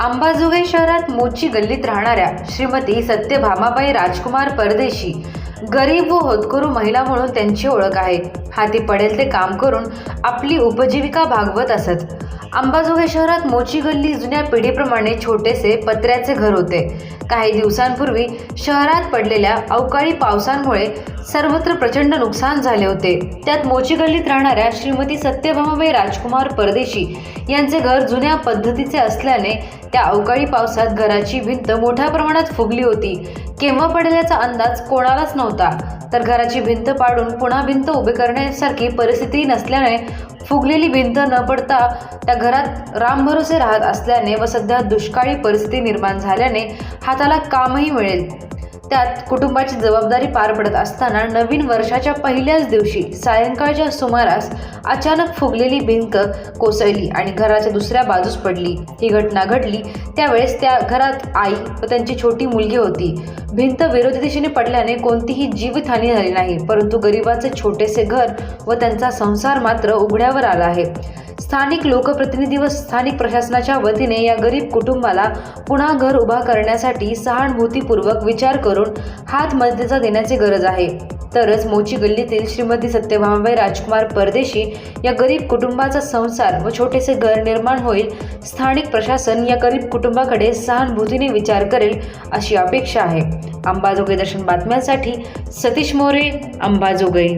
अंबाजोगाई शहरात मोची गल्लीत राहणाऱ्या श्रीमती सत्यभामाबाई राजकुमार परदेशी गरीब व होतकरू महिला म्हणून त्यांची ओळख आहे. हाती पडेल ते काम करून आपली उपजीविका भागवत असत. अंबाजोगाई शहरात मोची गल्ली जुन्या पिढीप्रमाणे छोटेसे पत्र्याचे घर होते. काही दिवसांपूर्वी शहरात पडलेल्या अवकाळी पावसांमुळे सर्वत्र प्रचंड नुकसान झाले होते. त्यात मोची गल्लीत राहणाऱ्या श्रीमती सत्यभामाबाई राजकुमार परदेशी यांचे घर जुन्या पद्धतीचे असल्याने त्या अवकाळी पावसात घराची भिंत मोठ्या प्रमाणात फुगली होती. केव्हा पडल्याचा अंदाज कोणालाच नव्हता. तर घराची भिंत पाडून पुन्हा भिंत उभी करण्यासारखी परिस्थिती नसल्याने फुगलेली भिंत न पडता त्या घरात रामभरोसे राहत असल्याने व सध्या दुष्काळी परिस्थिती निर्माण झाल्याने हाताला कामही मिळेल. त्यात कुटुंबाची जबाबदारी पार पडत असताना नवीन वर्षाच्या पहिल्याच दिवशी सायंकाळच्या सुमारास अचानक फुगलेली भिंत कोसळली आणि घराच्या दुसऱ्या बाजूस पडली. ही घटना घडली. त्यावेळेस त्या घरात आई व त्यांची छोटी मुलगी होती. भिंत विरोधी दिशेने पडल्याने कोणतीही जीवितहानी झाली नाही परंतु गरिबाचे छोटेसे घर व त्यांचा संसार मात्र उघड्यावर आला आहे. स्थानिक लोकप्रतिनिधी व स्थानिक प्रशासनाच्या वतीने या गरीब कुटुंबाला पुन्हा घर उभा करण्यासाठी सहानुभूतीपूर्वक विचार करून हात मदतीचा देण्याची गरज आहे. तरच मोची गल्लीतील श्रीमती सत्यभामाबाई राजकुमार परदेशी या गरीब कुटुंबाचा संसार व छोटेसे घर निर्माण होईल. स्थानिक प्रशासन या गरीब कुटुंबाकडे सहानुभूतीने विचार करेल अशी अपेक्षा आहे. अंबाजोगाई दर्शन बातम्यांसाठी सतीश मोरे अंबाजोगाई.